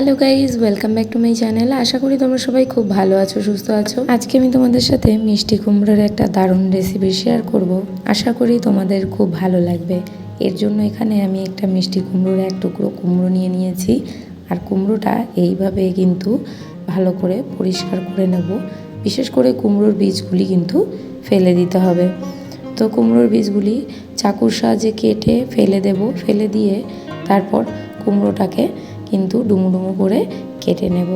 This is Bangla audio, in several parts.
Hello guys welcome back to my channel আশা করি তোমরা সবাই খুব ভালো আছো, সুস্থ আছো। আজকে আমি তোমাদের সাথে মিষ্টি কুমড়োর একটা দারুণ রেসিপি শেয়ার করব। আশা করি তোমাদের খুব ভালো লাগবে। এর জন্য এখানে আমি একটা মিষ্টি কুমড়োর এক টুকরো কুমড়ো নিয়ে নিয়েছি। আর কুমড়োটা এইভাবে কিন্তু ভালো করে পরিষ্কার করে নেব। বিশেষ করে কুমড়োর বীজগুলি কিন্তু ফেলে দিতে হবে। তো কুমড়োর বীজগুলি চাকুর সাহায্যে কেটে ফেলে দেব। ফেলে দিয়ে তারপর কুমড়োটাকে কিন্তু ডুমু ডুমু করে কেটে নেব।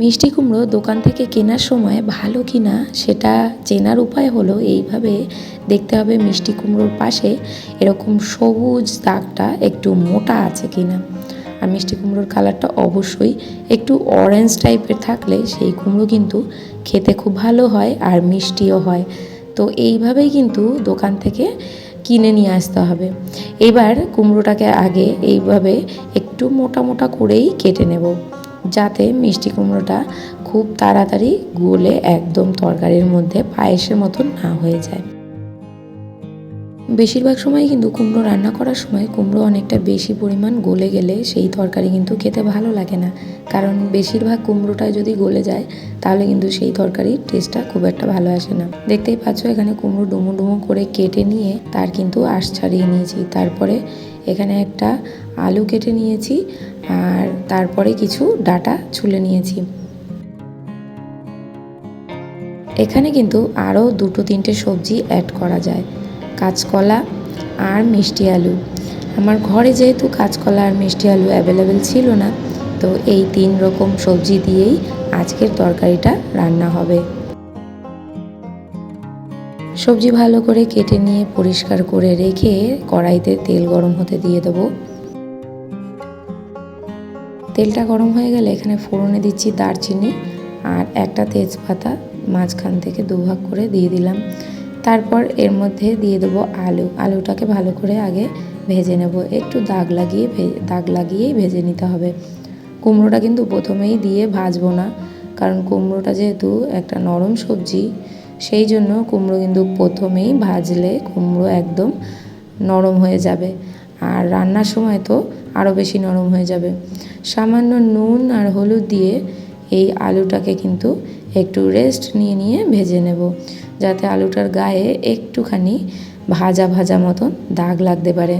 মিষ্টি কুমড়ো দোকান থেকে কেনার সময় ভালো কি না সেটা চেনার উপায় হলো এইভাবে দেখতে হবে মিষ্টি কুমড়োর পাশে এরকম সবুজ দাগটা একটু মোটা আছে কিনা। আর মিষ্টি কুমড়োর কালারটা অবশ্যই একটু অরেঞ্জ টাইপের থাকলে সেই কুমড়ো কিন্তু খেতে খুব ভালো হয় আর মিষ্টিও হয়। তো এইভাবেই কিন্তু দোকান থেকে কিনে নিয়ে আসতে হবে। এবার কুমড়োটাকে আগে এইভাবে একটু মোটা মোটা করেই কেটে নেব, যাতে মিষ্টি কুমড়োটা খুব তাড়াতাড়ি গুলে একদম তরকারির মধ্যে পায়েসের মতন না হয়ে যায়। বেশিরভাগ সময় কিন্তু কুমড়ো রান্না করার সময় কুমড়ো অনেকটা বেশি পরিমাণ গলে গেলে সেই তরকারি কিন্তু খেতে ভালো লাগে না। কারণ বেশিরভাগ কুমড়োটা যদি গলে যায়, তাহলে কিন্তু সেই তরকারির টেস্টটা খুব একটা ভালো আসে না। দেখতেই পাচ্ছ এখানে কুমড়ো ডুমো ডুমো করে কেটে নিয়ে তার কিন্তু আশ ছাড়িয়ে নিয়েছি। তারপরে এখানে একটা আলু কেটে নিয়েছি আর তারপরে কিছু ডাটা ছুলে নিয়েছি। এখানে কিন্তু আরও দুটো তিনটে সবজি অ্যাড করা যায়। কাঁচকলা আর মিষ্টি আলু। আমার ঘরে যেহেতু কাঁচকলা আর মিষ্টি আলু অ্যাভেলেবেল ছিল না, তো এই তিন রকম সবজি দিয়েই আজকের তরকারিটা রান্না হবে। সবজি ভালো করে কেটে নিয়ে পরিষ্কার করে রেখে কড়াইতে তেল গরম হতে দিয়ে দেবো। তেলটা গরম হয়ে গেলে এখানে ফোড়নে দিচ্ছি দারচিনি আর একটা তেজপাতা, মাঝখান থেকে দুভাগ করে দিয়ে দিলাম। তারপর এর মধ্যে দিয়ে দেবো আলু। আলুটাকে ভালো করে আগে ভেজে নেব। একটু দাগ লাগিয়ে দাগ লাগিয়েই ভেজে নিতে হবে। কুমড়োটা কিন্তু প্রথমেই দিয়ে ভাজবো না, কারণ কুমড়োটা যেহেতু একটা নরম সবজি, সেই জন্য কুমড়ো কিন্তু প্রথমেই ভাজলে কুমড়ো একদম নরম হয়ে যাবে। আর রান্নার সময় তো আরও বেশি নরম হয়ে যাবে। সামান্য নুন আর হলুদ দিয়ে এই আলুটাকে কিন্তু একটু রেস্ট নিয়ে নিয়ে ভেজে নেব। যাতে আলুটার গায়ে একটুখানি ভাজা ভাজা মতন দাগ লাগতে পারে।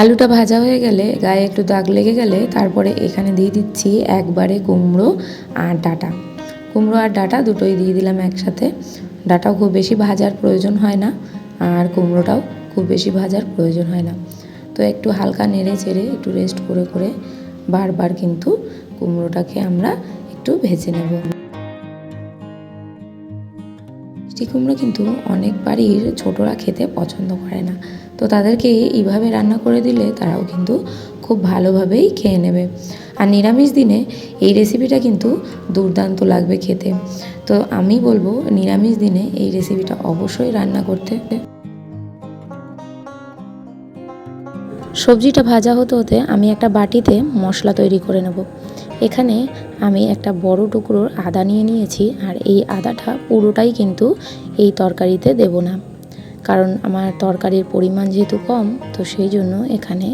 আলুটা ভাজা হয়ে গেলে, গায়ে একটু দাগ লেগে গেলে তারপরে এখানে দিয়ে দিচ্ছি একবারে কুমড়ো আর ডাটা। কুমড়ো আর ডাটা দুটোই দিয়ে দিলাম একসাথে। ডাটাও খুব বেশি ভাজার প্রয়োজন হয় না আর কুমড়োটাও খুব বেশি ভাজার প্রয়োজন হয় না। তো একটু হালকা নেড়ে চেড়ে একটু রেস্ট করে করে বারবার কিন্তু কুমড়োটাকে আমরা একটু ভেজে নেব। মিষ্টি কুমড়ো কিন্তু অনেক বাড়ির ছোটরা খেতে পছন্দ করে না। তো তাদেরকে এইভাবে রান্না করে দিলে তারাও কিন্তু খুব ভালোভাবেই খেয়ে নেবে। আর নিরামিষ দিনে এই রেসিপিটা কিন্তু দুর্দান্ত লাগবে খেতে। তো আমি বলব নিরামিষ দিনে এই রেসিপিটা অবশ্যই রান্না করতে। সবজিটা ভাজা হতে হতে আমি একটা বাটিতে মশলা তৈরি করে নেব। এখানে আমি একটা বড় টুকরোর আদা নিয়ে নিয়েছি আর এই আদাটা পুরোটাই কিন্তু এই তরকারিতে দেব না। কারণ আমার তরকারির পরিমাণ যেহেতু কম, তো সেই জন্য এখানে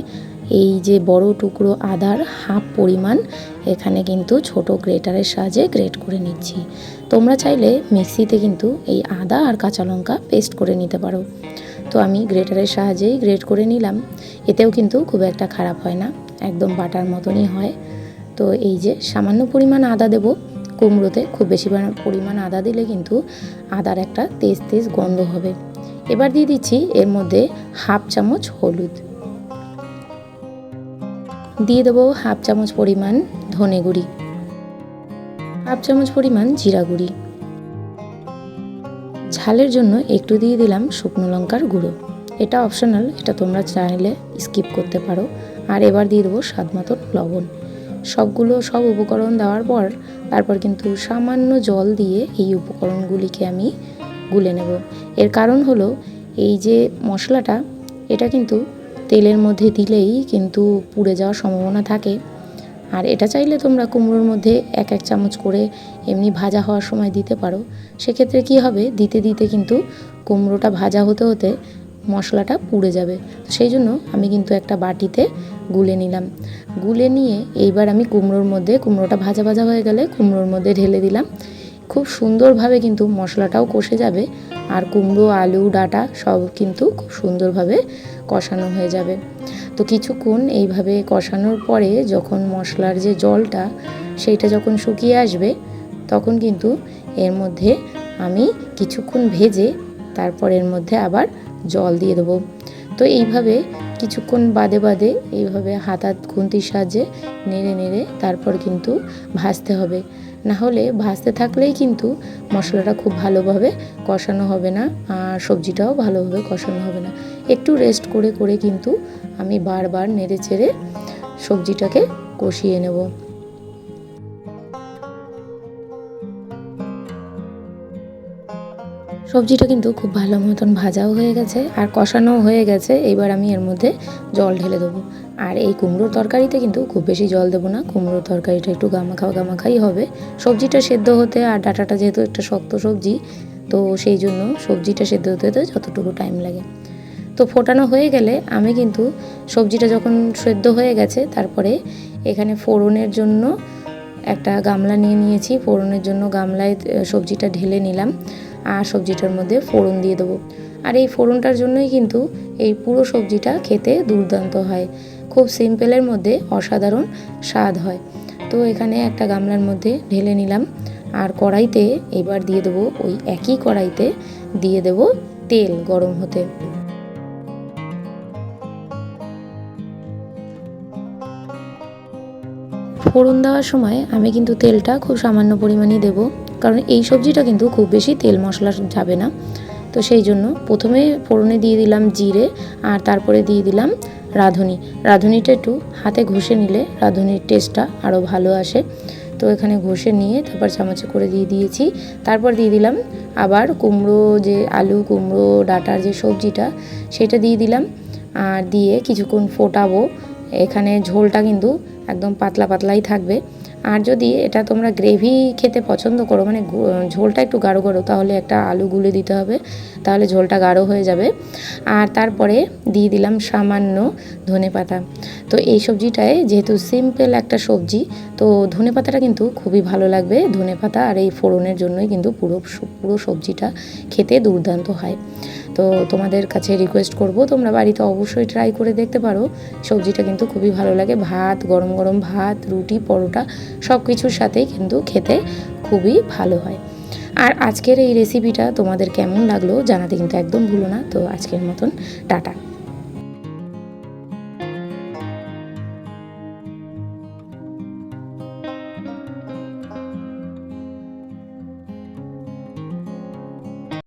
এই যে বড় টুকরো আদার হাফ পরিমাণ এখানে কিন্তু ছোট গ্রেটারের সাহায্যে গ্রেট করে নিচ্ছি। তোমরা চাইলে মিক্সিতে কিন্তু এই আদা আর কাঁচা লঙ্কা পেস্ট করে নিতে পারো। তো আমি গ্রেটারের সাহায্যেই গ্রেট করে নিলাম। এতেও কিন্তু খুব একটা খারাপ হয় না, একদম বাটার মতনই হয়। তো এই যে সামান্য পরিমাণ আদা দেব, কুমড়োতে খুব বেশি পরিমাণ আদা দিলে কিন্তু আদার একটা তেজ তেজ গন্ধ হবে। এবার দিয়ে দিচ্ছি এর মধ্যে হাফ চামচ হলুদ। দিয়ে দেবো হাফ চামচ পরিমাণ ধনে গুঁড়ি। হাফ চামচ পরিমাণ জিরা গুঁড়ি। ঝালের জন্য একটু দিয়ে দিলাম শুকনো লঙ্কার গুঁড়ো। এটা অপশনাল এটা তোমরা চাইলে স্কিপ করতে পারো। আর এবার দিয়ে দেবো স্বাদ মতন লবণ। সবগুলো সব উপকরণ দেওয়ার পর, তারপর কিন্তু সামান্য জল দিয়ে এই উপকরণগুলিকে আমি গুলে নেব। এর কারণ হলো, এই যে মশলাটা, এটা কিন্তু তেলের মধ্যে দিলেই কিন্তু পুড়ে যাওয়ার সম্ভাবনা থাকে। আর এটা চাইলে তোমরা কুমড়োর মধ্যে এক এক চামচ করে এমনি ভাজা হওয়ার সময় দিতে পারো। সেক্ষেত্রে কি হবে? দিতে দিতে কিন্তু কুমড়োটা ভাজা হতে হতে মশলাটা পুড়ে যাবে। সেই জন্য আমি কিন্তু একটা বাটিতে গুলে নিলাম। গুলে নিয়ে এইবার আমি কুমড়োর মধ্যে, কুমড়োটা ভাজা ভাজা হয়ে গেলে কুমড়োর মধ্যে ঢেলে দিলাম। খুব সুন্দরভাবে কিন্তু মশলাটাও কষে যাবে আর কুমড়ো, আলু, ডাটা সব কিন্তু খুব সুন্দরভাবে কষানো হয়ে যাবে। তো কিছুক্ষণ এইভাবে কষানোর পরে যখন মশলার যে জলটা সেইটা যখন শুকিয়ে আসবে, তখন কিন্তু এর মধ্যে আমি কিছুক্ষণ ভেজে তারপর এর মধ্যে আবার জল দিয়ে দেবো। তো এইভাবে কিছুক্ষণ বাদে বাদে এইভাবে হাতাত খুন্তির সাহায্যে নেড়ে নেড়ে তারপর কিন্তু ভাজতে হবে। না হলে ভাজতে থাকলেই কিন্তু মশলাটা খুব ভালোভাবে কষানো হবে না আর সবজিটাও ভালোভাবে কষানো হবে না। একটু রেস্ট করে করে কিন্তু আমি বারবার নেড়ে চেড়ে সবজিটাকে কষিয়ে নেব। সবজিটা কিন্তু খুব ভালো মতন ভাজাও হয়ে গেছে আর কষানোও হয়ে গেছে। এবার আমি এর মধ্যে জল ঢেলে দেবো। আর এই কুমড়োর তরকারিতে কিন্তু খুব বেশি জল দেবো না। কুমড়োর তরকারিটা একটু গামাখা গামাখাই হবে। সবজিটা সেদ্ধ হতে আর ডাটাটা যেহেতু একটা শক্ত সবজি, তো সেই জন্য সবজিটা সেদ্ধ হতে হতে যতটুকু টাইম লাগে। তো ফোটানো হয়ে গেলে আমি কিন্তু সবজিটা যখন সেদ্ধ হয়ে গেছে, তারপরে এখানে ফোড়নের জন্য একটা গামলা নিয়ে নিয়েছি। ফোড়নের জন্য গামলায় সবজিটা ঢেলে নিলাম আর সবজিটার মধ্যে ফোড়ন দিয়ে দেবো। আর এই ফোড়নটার জন্যই কিন্তু এই পুরো সবজিটা খেতে দুর্দান্ত হয়। খুব সিম্পলের মধ্যে অসাধারণ স্বাদ হয়। তো এখানে একটা গামলার মধ্যে ঢেলে নিলাম আর কড়াইতে এবার দিয়ে দেবো ওই একই কড়াইতে দিয়ে দেবো তেল গরম হতে। ফোড়ন দেওয়ার সময় আমি কিন্তু তেলটা খুব সামান্য পরিমাণেই দেবো। কারণ এই সবজিটা কিন্তু খুব বেশি তেল মশলা যাবে না। তো সেই জন্য প্রথমে ফোড়নে দিয়ে দিলাম জিরে আর তারপরে দিয়ে দিলাম রাঁধুনি। রাঁধুনিটা একটু হাতে ঘষে নিলে রাঁধুনির টেস্টটা আরও ভালো আসে। তো এখানে ঘষে নিয়ে তারপর চামচে করে দিয়ে দিয়েছি। তারপর দিয়ে দিলাম আবার কুমড়ো যে আলু, কুমড়ো, ডাটার যে সবজিটা সেটা দিয়ে দিলাম। আর দিয়ে কিছুক্ষণ ফোটাবো। এখানে ঝোলটা কিন্তু একদম পাতলা পাতলাই থাকবে। আর যদি এটা তোমরা গ্রেভি খেতে পছন্দ করো মানে ঝোলটা একটু গাঢ় গাঢ়, তাহলে একটা আলু গুলে দিতে হবে, তাহলে ঝোলটা গাঢ় হয়ে যাবে। আর তারপরে দিয়ে দিলাম সামান্য ধনে পাতা। তো এই সবজিটায় যেহেতু সিম্পল একটা সবজি, তো ধনে পাতাটা কিন্তু খুবই ভালো লাগবে। ধনে পাতা আর এই ফোড়নের জন্যই কিন্তু পুরো পুরো সবজিটা খেতে দুর্দান্ত হয়। তো তোমাদের কাছে রিকোয়েস্ট করব, তোমরা বাড়িতে অবশ্যই ট্রাই করে দেখতে পারো। সবজিটা কিন্তু খুবই ভালো লাগে, ভাত, গরম গরম ভাত, রুটি, পরোটা সব কিছুর সাথেই কিন্তু খেতে খুবই ভালো হয়। আর আজকের এই রেসিপিটা তোমাদের কেমন লাগল জানাতে কিন্তু একদম ভুলো না। তো আজকের মতন টাটা।